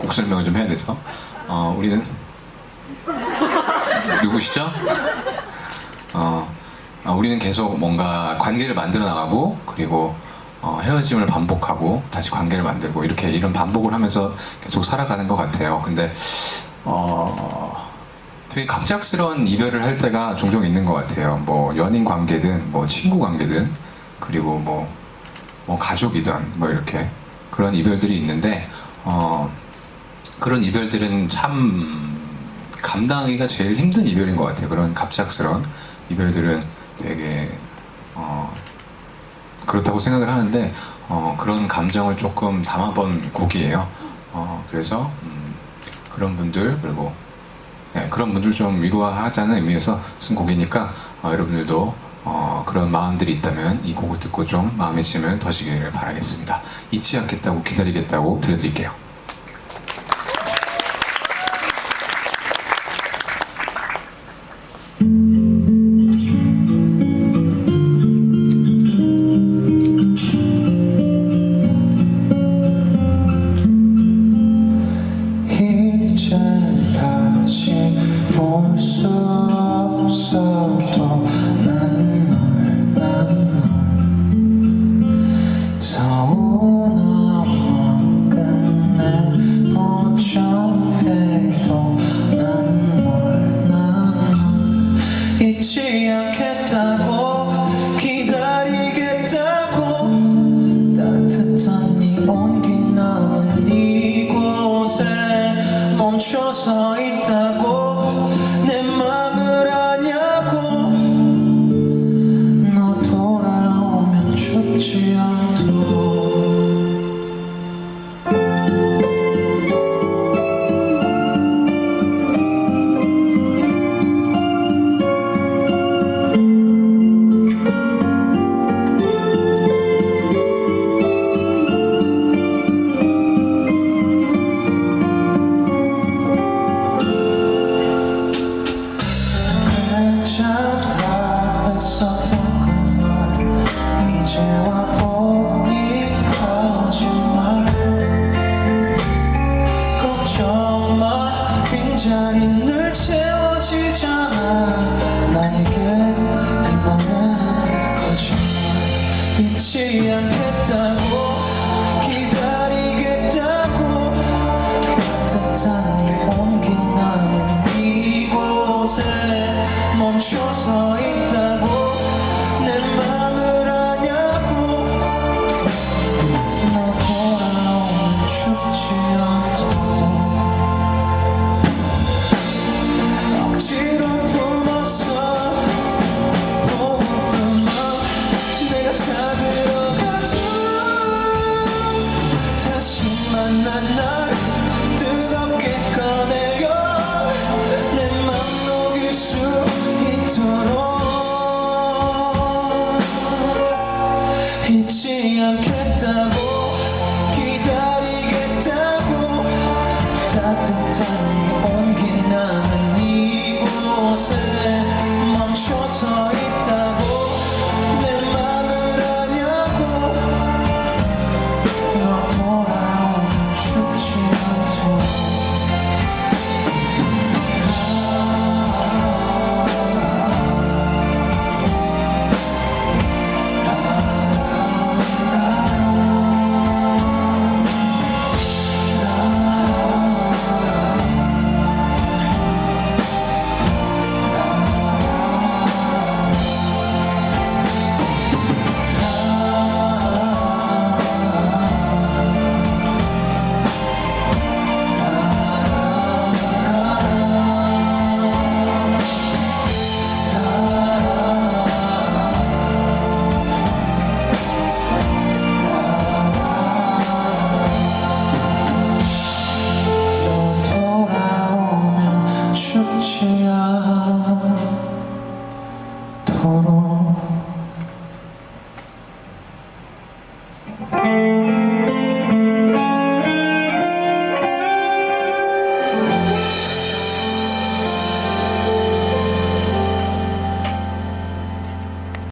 곡 설명을 좀 해야 돼서 어, 우리는 누구시죠? 어, 아, 우리는 계속 뭔가 관계를 만들어 나가고 그리고 어, 헤어짐을 반복하고 다시 관계를 만들고 이렇게 이런 반복을 하면서 계속 살아가는 것 같아요. 근데 어, 되게 갑작스러운 이별을 할 때가 종종 있는 것 같아요. 뭐 연인 관계든 뭐 친구 관계든 그리고 뭐, 뭐 가족이든 뭐 이렇게 그런 이별들이 있는데 어, 그런 이별들은 참 감당하기가 제일 힘든 이별인 것 같아요. 그런 갑작스러운 이별들은 되게 어, 그렇다고 생각을 하는데 어, 그런 감정을 조금 담아본 곡이에요. 어, 그래서 음, 그런 분들 그리고 네, 그런 분들 좀 위로하자는 의미에서 쓴 곡이니까 어, 여러분들도 어, 그런 마음들이 있다면 이 곡을 듣고 좀 마음의 짐을 더시기를 바라겠습니다. 잊지 않겠다고 기다리겠다고 들려드릴게요. 멈춰서 만난 날 뜨겁게 꺼내요. 내맘 녹일 수 있도 잊지 않겠다고 기다리겠다고. 따뜻한